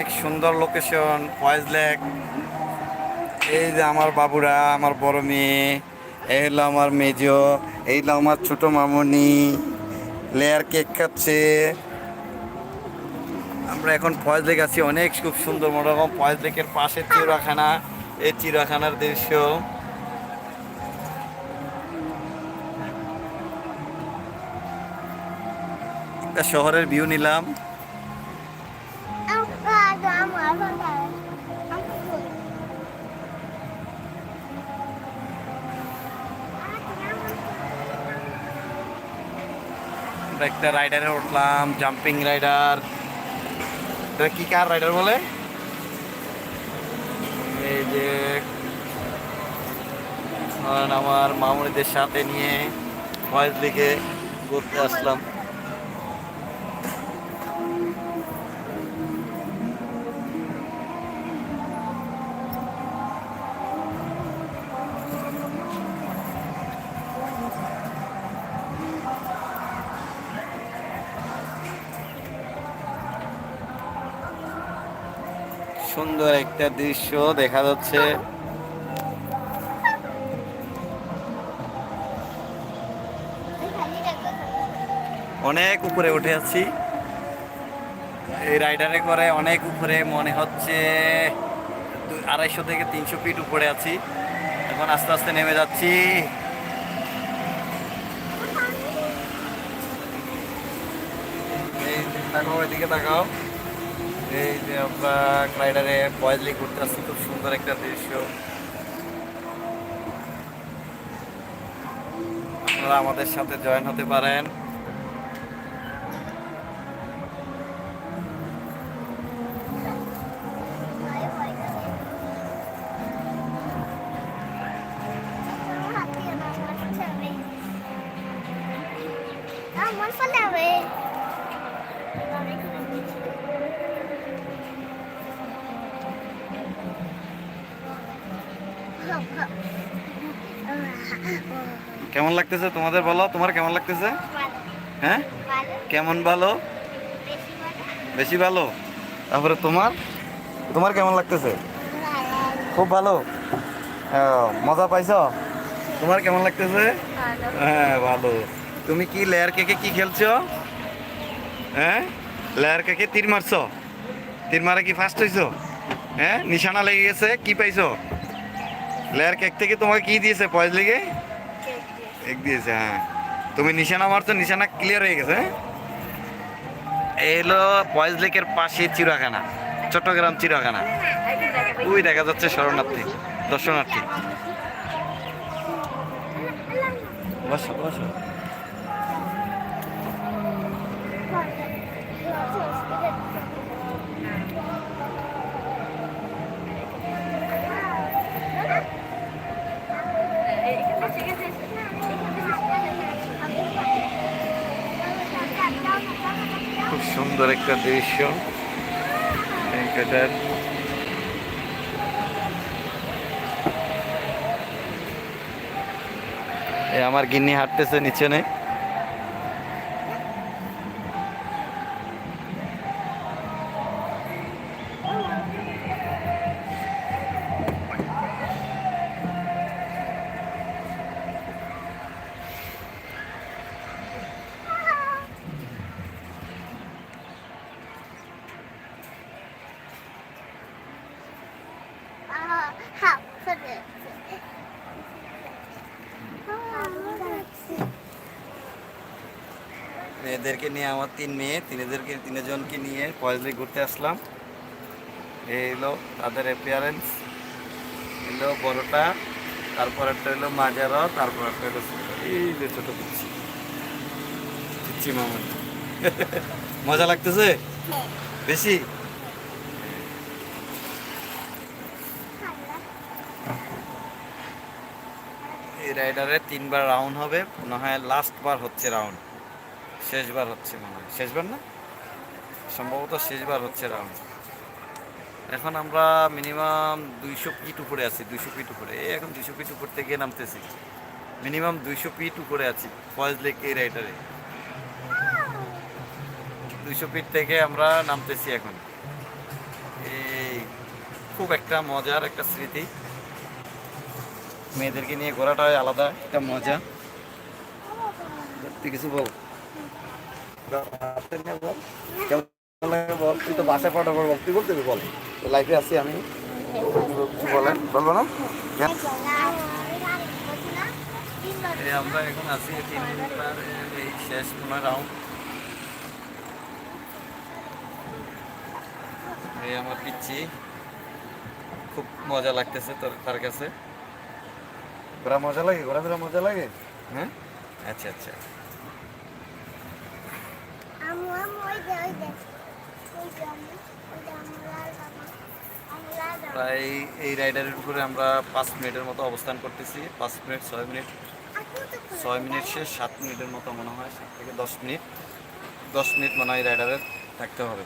অনেক সুন্দর location Faiz lake এই যে আমার বাবুরা, আমার বড় মেয়ে, এই হলো আমার মেজ, এই হলো আমার ছোট মামনি। লেয়ার কেক খাচ্ছে। আমরা এখন ফয়েজ লেক আছি, অনেক খুব সুন্দর মনোরকম ফয়েজ লেকের পাশে চিড়াখানা এই চিড়াখানার দৃশ্য। একটা শহরের ভিউ নিলাম। আমরা একটা রাইডারে উঠলাম জাম্পিং রাইডার এটা কি কার রাইডার বলে? এই যে আমার মামুনিদের সাথে নিয়ে ভয়েস দিকে ঘুরতে আসলাম। সুন্দর একটা দৃশ্য দেখা যাচ্ছে। অনেক উপরে উঠে আছি। এই রাইডারে করে অনেক উপরে মনে হচ্ছে আড়াইশো থেকে তিনশো ফিট উপরে আছি। এখন আস্তে আস্তে নেমে যাচ্ছি। তাকাও এদিকে তাকাও। এই যে আমরা রাইডারে পয়জলি ঘুরতে আসছি খুব সুন্দর একটা দৃশ্য। আপনারা আমাদের সাথে জয়েন হতে পারেন। Vamos falar, velho. কেমন লাগতেছে? তোমাদের বলো তোমার কেমন লাগতেছে? হ্যাঁ? কেমন ভালো? বেশি ভালো? তারপরে তোমার? তোমার কেমন লাগতেছে? খুব ভালো? হ্যাঁ, মজা পাইছ? তোমার কেমন লাগতেছে? হ্যাঁ ভালো। তুমি কি লেয়ার কেকে কি খেলছো? হ্যাঁ? লেয়ার কেকে তীর মারছ? তীর মারা কি ফার্স্ট হইছো? হ্যাঁ? নিশানা লেগে গেছে কি পাইছো? লেয়ার কেক থেকে তোমাকে কি দিয়েছে? পয়স লেগে কেক দিয়েছে। হ্যাঁ। তুমি নিশানা মারছো নিশানা ক্লিয়ার হয়ে গেছে হ্যাঁ? এই হলো পয়েজ লেকের পাশে চিড়াখানা চট্টগ্রাম চিড়াখানা। ওই দেখা যাচ্ছে শরণার্থী দর্শনার্থী। বসো বসো। সুন্দর একটা দৃশ্য ভেঙ্কটার আমার গিন্নি হাঁটতেছে নিচে নেই মেয়েদেরকে নিয়ে, আমার তিন মেয়ে, তিনেদেরকে, তিনজনকে নিয়ে পয়জলি ঘুরতে আসলাম। এই হলো তাদের অ্যাপিয়ারেন্স এলো বড়টা তারপর একটা হলো মাজারা তারপর একটা হলো এই যে ছোট পিচ্ছি। পিচ্ছি মামা। মজা লাগতেছে? বেশি? এই রাইডারে তিনবার রাউন্ড হবে, মনে হয় লাস্ট বার হচ্ছে রাউন্ড শেষবার হচ্ছে মনে হয়। শেষবার না? সম্ভবত শেষবার হচ্ছে রাউন্ড। এখন আমরা মিনিমাম দুইশো ফিট উপরে আছি, দুইশো ফিট উপরে। এই এখন দুইশো ফিট উপর থেকে নামতেছি। মিনিমাম দুইশো ফিট উপরে আছি, ফয়েজ লেক এই রাইডারে। দুইশো ফিট থেকে আমরা নামতেছি এখন। এই খুব একটা মজার একটা স্মৃতি। মেয়েদেরকে নিয়ে ঘোরাটাই আলাদা একটা মজা। কিছু বল। কেমন লাগে বল তুই তো বাসায় পাঠাবো বল তুই বলতে বল লাইফে আছি আমি বলেন বলব না এই আমরা এখন আছি তিন এই শেষ রাউন্ড। এই আমার পিচ্ছি। খুব মজা লাগতেছে তোর তার কাছে। ঘোরা মজা লাগে ঘোরাফেরা মজা লাগে হ্যাঁ? আচ্ছা আচ্ছা আমু আমু ওই যে ওই যে ওই যে আমু ওই যে আমু লাল বাবা আমু লাল বাবা প্রায় এই রাইডারের উপরে আমরা পাঁচ মিনিটের মতো অবস্থান করতেছি। পাঁচ মিনিট, ছয় মিনিট ছয় মিনিট শেষ, সাত মিনিটের মতো মনে হয়, সাত থেকে দশ মিনিট। দশ মিনিট মনে হয় রাইডারের থাকতে হবে।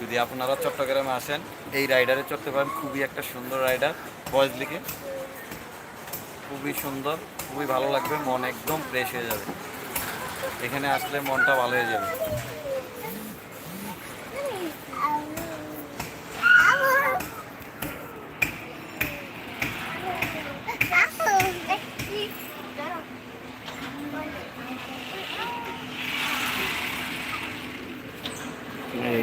যদি আপনারা চট্টগ্রামে আসেন, এই রাইডারে চড়তে পারেন। খুবই একটা সুন্দর রাইডার, বয়েজ লিগে। খুবই সুন্দর, খুবই ভালো লাগবে, মন একদম ফ্রেশ হয়ে যাবে। এখানে আসলে মনটা ভালো হয়ে যাবে। এই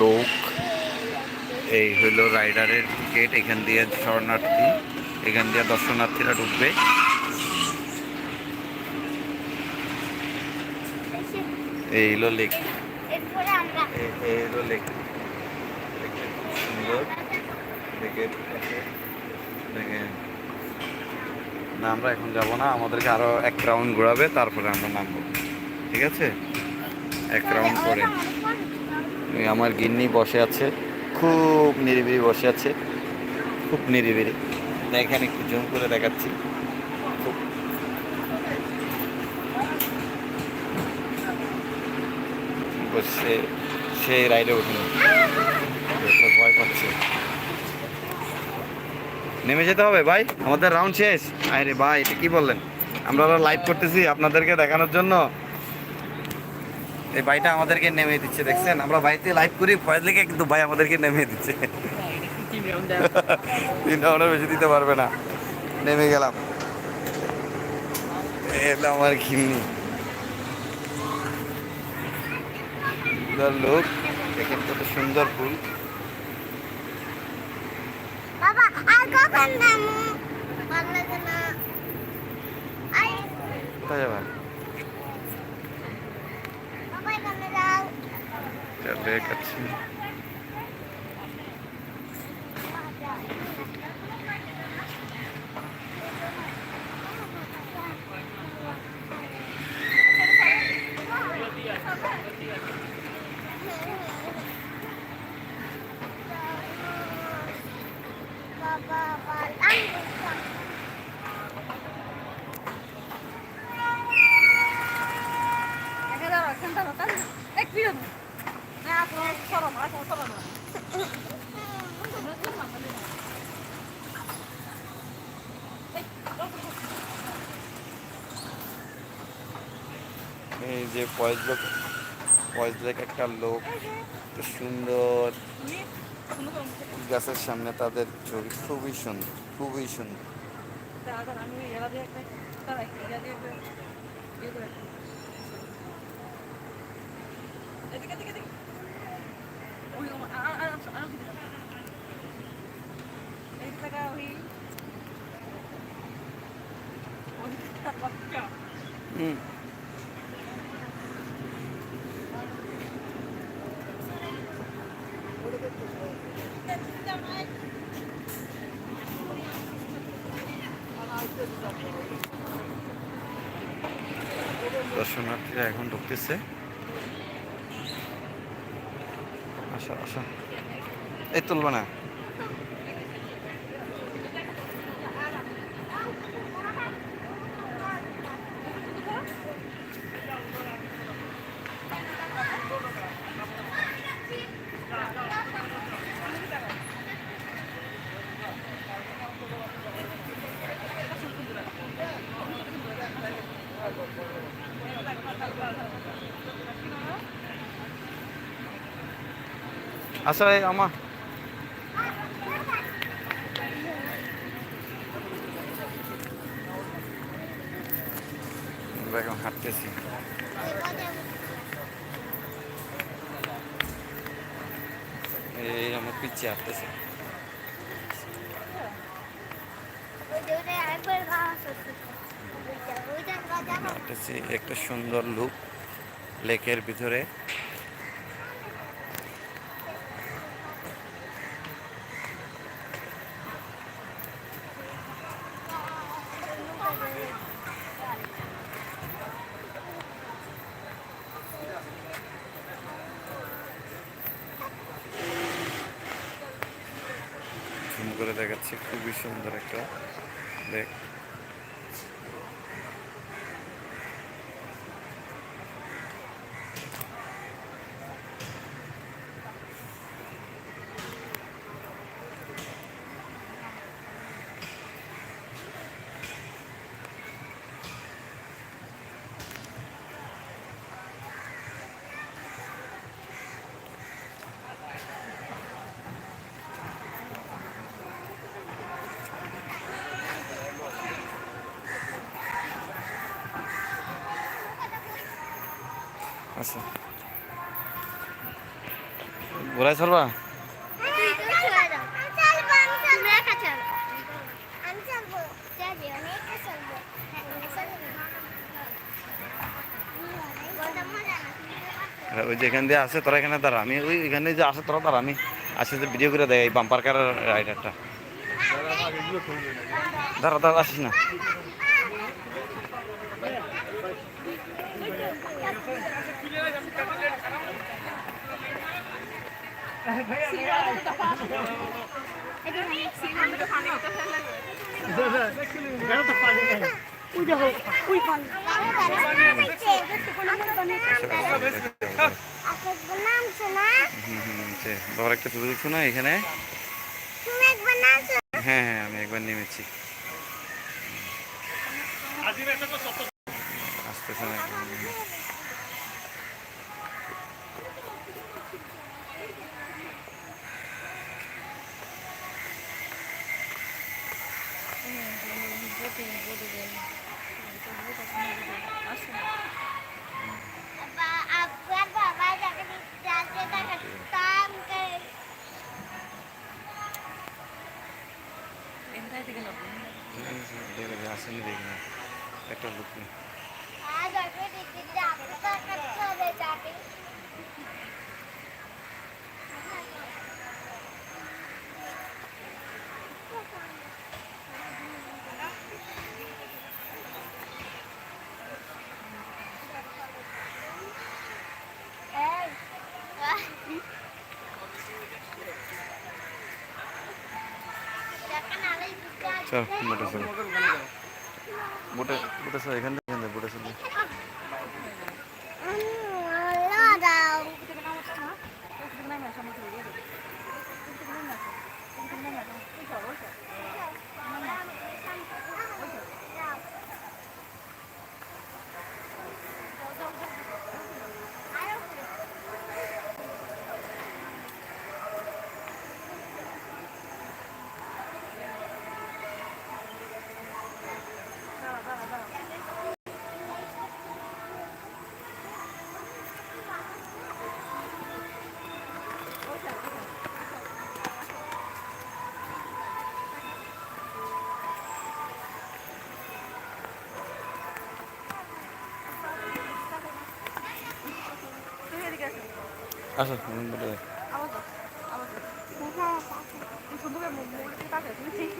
লোক। এই হলো রাইডারের টিকিট এখান দিয়ে শরণার্থী, এখান দিয়ে দর্শনার্থীরা ঢুকবে। এই হলো লেক লেক লেকটা খুব সুন্দর। লেকের দেখেন না আমরা এখন যাব না। আমাদেরকে আরও এক রাউন্ড ঘোরাবে তারপরে আমরা নামবো। ঠিক আছে? এক রাউন্ড করে। আমার গিন্নি বসে আছে। খুব নিরিবিলি বসে আছে। খুব নিরিবিলি। দেখেন একটু জুম করে দেখাচ্ছি। বসে সেই রাইডে উঠুন ভয় পাচ্ছে। নেমে যেতে হবে ভাই আমাদের রাউন্ড শেষ। আরে ভাই এটা কি বললেন? আমরা লাইভ করতেছি আপনাদেরকে দেখানোর জন্য। এই ভাইটা আমাদেরকে নেমে দিচ্ছে দেখছেন? আমরা বাড়িতে লাইভ করি ফয়েজ লেগে কিন্তু ভাই আমাদেরকে নেমে দিচ্ছে। তিন রাউন্ডের বেশি দিতে পারবে না। নেমে গেলাম। এলো আমার খিন্নি সুন্দর লোক। দেখেন কত সুন্দর ফুল। বাবা আর কখন নামু ভালো না। আই কোথায় যাবেন বাবা এখানে যাও। চলে বাবা বাবা এই যে পয়েস লোক একটা লোক সুন্দর গাছের সামনে তাদের ছবি খুবই সুন্দর খুবই সুন্দর হুম দর্শনার্থীরা এখন ঢুকতেছে আসা আসা এই তুলব না Thank you. আসলে আমার এখন হাঁটতেছি। এই আমার পিছিয়ে হাঁটতেছে। আরেকবার একটা সুন্দর লুক লেকের ভিতরে। করে দেখাচ্ছি খুবই সুন্দর একটা লেক। আচ্ছা ঘোরায় চলবা ওই যে এখান দিয়ে আসে তোরা এখানে দাঁড়া। আমি ওই এখানে যে আসে তোরা দাঁড়া, আমি আসে যে ভিডিও করে দেয় এই বাম্পার কারের রাইডারটা দাঁড়া দাঁড়া, আসিস না। বাবার একটা ছবি দেখছ না এখানে হ্যাঁ হ্যাঁ আমি একবার নেমেছি। আসতেছে না দেখে যে আসেনি দেখি না একটা লোক নেই চল মোটর চল থেকে বোটে চল 가서 보는 거래. 아버지, 아버지. 공사하고 저녁에 못 먹을 때까지 눈치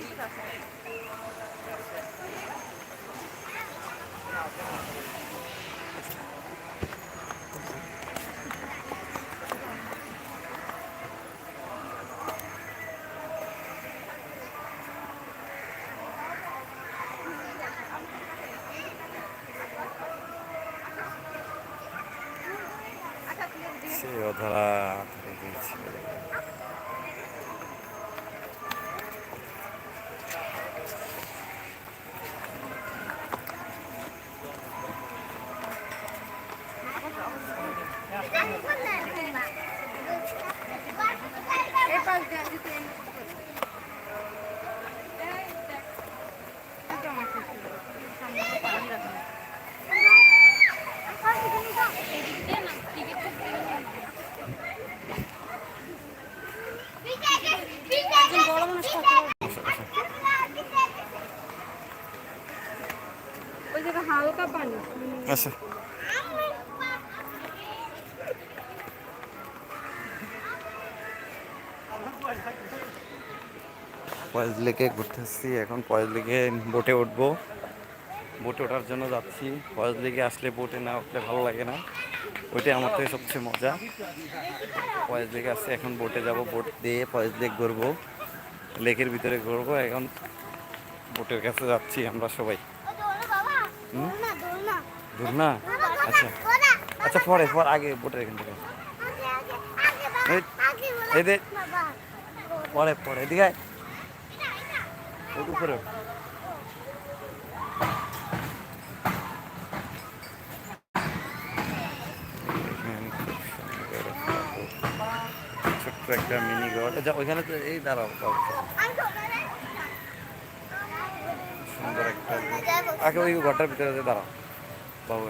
সে অধরা ধরে গিয়েছে পয়েজ লেকে ঘুরতে আসছি। এখন পয়েজ লেকে বোটে উঠবো। বোটে ওঠার জন্য যাচ্ছি। পয়েজ লেকে আসলে বোটে না উঠলে ভালো লাগে না। ওইটাই আমার থেকে সবচেয়ে মজা। পয়েজ লেকে আসছে এখন বোটে যাব। বোট দিয়ে পয়েজ লেক ঘুরবো। লেকের ভিতরে ঘুরবো। এখন বোটের কাছে যাচ্ছি আমরা সবাই। না আচ্ছা। আচ্ছা পরে পর আগে বোটের এখান থেকে। এই, দে। পরে পরে এদিকে উপরে। ছোট্ট একটা মিনি ঘর। যা ওইখানে তো এই দাঁড়াও সুন্দর একটা আগে ওই ঘরটার ভিতরে দাঁড়াও। বাবু